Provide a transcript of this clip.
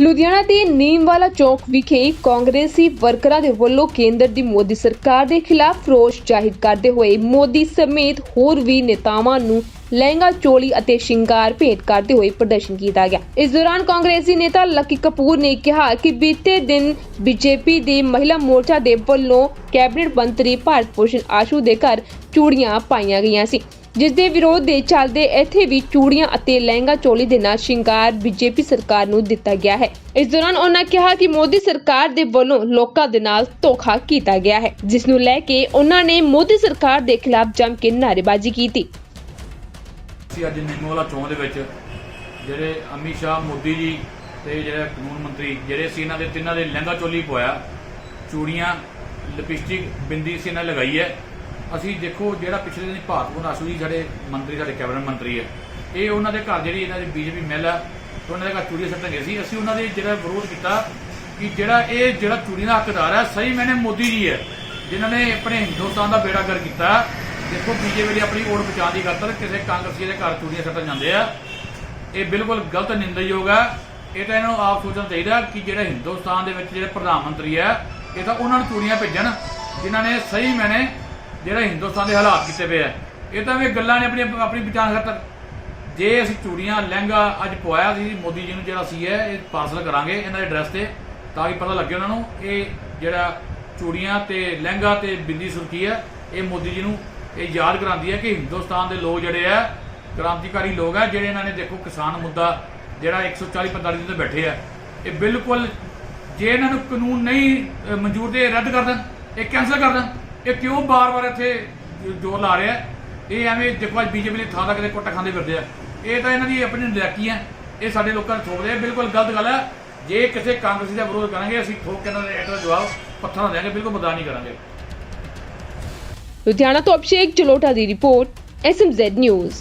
ਲੁਧਿਆਣਾ ਦੇ ਨੀਮਵਾਲਾ ਚੌਕ ਵਿਖੇ ਕਾਂਗਰਸੀ ਵਰਕਰਾਂ ਦੇ ਵੱਲੋਂ ਕੇਂਦਰ ਦੀ ਮੋਦੀ ਸਰਕਾਰ ਦੇ ਖਿਲਾਫ ਰੋਸ ਜ਼ਾਹਿਰ ਕਰਦੇ ਹੋਏ ਮੋਦੀ ਸਮੇਤ ਹੋਰ ਵੀ ਨੇਤਾਵਾਂ ਨੂੰ ਲਹਿੰਗਾ, ਚੋਲੀ ਅਤੇ ਸ਼ਿੰਗਾਰ ਭੇਟ ਕਰਦੇ ਹੋਏ ਪ੍ਰਦਰਸ਼ਨ ਕੀਤਾ ਗਿਆ। ਇਸ ਦੌਰਾਨ ਕਾਂਗਰਸੀ ਨੇਤਾ ਲੱਕੀ ਕਪੂਰ ਨੇ ਕਿਹਾ ਕਿ ਬੀਤੇ ਦਿਨ ਬੀਜੇਪੀ ਦੇ ਮਹਿਲਾ ਮੋਰਚਾ ਦੇ ਵੱਲੋਂ ਕੈਬਨਿਟ ਮੰਤਰੀ ਭਾਰਤ ਭੂਸ਼ਣ ਆਸ਼ੂ ਦੇ ਘਰ ਚੂੜੀਆਂ ਪਾਈਆਂ ਗਈਆਂ ਸੀ। ਜਿਸ ਦੇ ਵਿਰੋਧ ਦੇ ਚੱਲਦੇ ਇੱਥੇ ਵੀ ਚੂੜੀਆਂ ਅਤੇ ਲਹਿੰਗਾ ਚੋਲੀ ਦੇ ਨਾਲ ਸ਼ਿੰਗਾਰ ਬੀਜੇਪੀ ਸਰਕਾਰ ਨੂੰ ਦਿੱਤਾ ਗਿਆ ਹੈ। ਇਸ ਦੌਰਾਨ ਉਹਨਾਂ ਕਿਹਾ ਕਿ ਮੋਦੀ ਸਰਕਾਰ ਦੇ ਵੱਲੋਂ ਲੋਕਾਂ ਦੇ ਨਾਲ ਧੋਖਾ ਕੀਤਾ ਗਿਆ ਹੈ, ਜਿਸ ਨੂੰ ਲੈ ਕੇ ਉਹਨਾਂ ਨੇ ਮੋਦੀ ਸਰਕਾਰ ਦੇ ਖਿਲਾਫ ਜੰਮ ਕੇ ਨਾਅਰੇਬਾਜ਼ੀ ਕੀਤੀ। ਅਸੀਂ ਅੱਜ ਨਿੰਮੋਲਾ ਚੌਂਕ ਦੇ ਵਿੱਚ ਜਿਹੜੇ ਅਮਿਤ ਸ਼ਾਹ, ਮੋਦੀ ਜੀ ਤੇ ਜਿਹੜੇ ਕਾਨੂੰਨ ਮੰਤਰੀ ਜਿਹੜੇ ਸੀ ਇਹਨਾਂ ਦੇ ਤਿੰਨਾਂ ਦੇ ਲਹਿੰਗਾ ਚੋਲੀ ਪਵਾਇਆ। ਚੂੜੀਆਂ, ਲਿਪਸਟਿਕ ਬਿੰਦੀ ਸੀ ਇਹਨਾਂ ਲਗਾਈ ਹੈ। ਅਸੀਂ ਦੇਖੋ ਜਿਹੜਾ ਪਿਛਲੇ ਦਿਨ ਭਾਰਤ ਭੂਸ਼ਣ ਜੀ ਸਾਡੇ ਮੰਤਰੀ, ਸਾਡੇ ਕੈਬਨਿਟ ਮੰਤਰੀ ਹੈ, ਇਹ ਉਹਨਾਂ ਦੇ ਘਰ ਜਿਹੜੀ ਇਹਨਾਂ ਦੀ ਬੀਜੇਪੀ ਮਹਿਲ ਆ ਤੇ ਉਹਨਾਂ ਦੇ ਘਰ ਚੂੜੀਆਂ ਸੱਟਣ ਗਏ ਸੀ, ਅਸੀਂ ਉਹਨਾਂ ਦੇ ਜਿਹੜਾ ਵਿਰੋਧ ਕੀਤਾ ਕਿ ਜਿਹੜਾ ਇਹ ਜਿਹੜਾ ਚੂੜੀ ਦਾ ਹੱਕਦਾਰ ਹੈ, ਸਹੀ ਮੈਨੇ ਮੋਦੀ ਜੀ ਹੈ, ਜਿਨ੍ਹਾਂ ਨੇ ਆਪਣੇ ਹਿੰਦੁਸਤਾਨ ਦਾ ਬੇੜਾ ਗਰ ਕੀਤਾ, ਦੇਖੋ ਬੀਜੇਪੀ ਦੀ ਆਪਣੀ ਓੜ ਬਚਾਉਣ ਦੀ ਖਾਤਰ ਕਿਸੇ ਕਾਂਗਰਸੀ ਦੇ ਘਰ ਚੂੜੀਆਂ ਸੱਟਣ ਜਾਂਦੇ ਆ। ਇਹ ਬਿਲਕੁਲ ਗਲਤ ਨਿੰਦਣਯੋਗ ਹੈ ਇਹ ਤਾਂ ਇਹਨਾਂ ਨੂੰ ਆਪ ਸੋਚਣਾ ਚਾਹੀਦਾ ਕਿ ਜਿਹੜਾ ਹਿੰਦੁਸਤਾਨ ਦੇ ਵਿੱਚ ਜਿਹੜੇ ਪ੍ਰਧਾਨ ਮੰਤਰੀ ਹੈ ਇਹ ਤਾਂ ਉਹਨਾਂ ਨੂੰ ਚੂੜੀਆਂ ਭੇਜਣ, ਜਿਨ੍ਹਾਂ ਨੇ ਸਹੀ ਮੈਨੇ ਜਿਹੜਾ ਹਿੰਦੁਸਤਾਨ ਦੇ ਹਾਲਾਤ ਕੀਤੇ ਪਏ ਆ ਇਹ ਤਾਂ ਵੀ ਗੱਲਾਂ ਨੇ ਆਪਣੀ ਆਪਣੀ ਬਚਾਉਣ ਖਾਤਰ। ਜੇ ਅਸੀਂ ਚੂੜੀਆਂ ਲਹਿੰਗਾ ਅੱਜ ਪਵਾਇਆ ਸੀ ਮੋਦੀ ਜੀ ਨੂੰ ਜਿਹੜਾ ਸੀ ਹੈ ਇਹ ਪਾਰਸਲ ਕਰਾਂਗੇ ਇਹਨਾਂ ਦੇ ਐਡਰੈਸ ਤੇ ਤਾਂ ਕਿ ਪਤਾ ਲੱਗੇ ਉਹਨਾਂ ਨੂੰ ਇਹ ਜਿਹੜਾ ਚੂੜੀਆਂ ਤੇ ਲਹਿੰਗਾ ਤੇ ਬਿੰਦੀ ਸੁਰਖੀ ਹੈ ਇਹ ਮੋਦੀ ਜੀ ਨੂੰ ਇਹ ਯਾਦ ਕਰਾਉਂਦੀ ਹੈ ਕਿ ਹਿੰਦੁਸਤਾਨ ਦੇ ਲੋਕ ਜਿਹੜੇ ਆ ਕ੍ਰਾਂਤੀਕਾਰੀ ਲੋਕ ਆ ਜਿਹੜੇ ਇਹਨਾਂ ਨੇ ਦੇਖੋ ਕਿਸਾਨ ਮੁੱਦਾ ਜਿਹੜਾ 140 45 ਦਿਨ ਤੋਂ ਬੈਠੇ ਆ ਇਹ ਬਿਲਕੁਲ ਜੇ ਇਹਨਾਂ ਨੂੰ ਕਾਨੂੰਨ ਨਹੀਂ ਅ, ਮਨਜ਼ੂਰ ਤੇ ਰੱਦ ਕਰ ਦੇਣ ਇਹ ਕੈਂਸਲ ਕਰ ਦੇਣ। ਇਹ ਕਿਉਂ ਬਾਰ-ਬਾਰ ਇੱਥੇ ਜੋਰ ਲਾ ਰਿਹਾ? ਇਹ ਐਵੇਂ ਦੇਖੋ ਅੱਜ ਬੀਜੇਪੀ ਦੀ ਥਾਂ ਦਾ ਕਿਤੇ ਕੁੱਟ ਖਾਂਦੇ ਫਿਰਦੇ ਆ। ਇਹ ਤਾਂ ਇਹਨਾਂ ਦੀ ਆਪਣੀ ਨਲਾਇਕੀ ਹੈ। ਇਹ ਸਾਡੇ ਲੋਕਾਂ ਨੂੰ ਥੋਪਦੇ ਆ। ਬਿਲਕੁਲ ਗਲਤ ਗੱਲ ਹੈ ਜੇ ਕਿਸੇ ਕਾਂਗਰਸੀ ਦਾ ਵਿਰੋਧ ਕਰਾਂਗੇ, ਅਸੀਂ ਠੋਕ ਕੇ ਇਹਨਾਂ ਦੇ ਇਹਦਾ ਜਵਾਬ ਪੱਥਰ ਨਾਲ ਦੇਾਂਗੇ ਬਿਲਕੁਲ ਬਰਦਾਸ਼ਤ ਨਹੀਂ ਕਰਾਂਗੇ। ਲੁਧਿਆਣਾ ਤੋਂ ਅਭਿਸ਼ੇਕ ਜਲੋਟਾ ਦੀ ਰਿਪੋਰਟ ਐਸਐਮਜ਼ੈਡ ਨਿਊਜ਼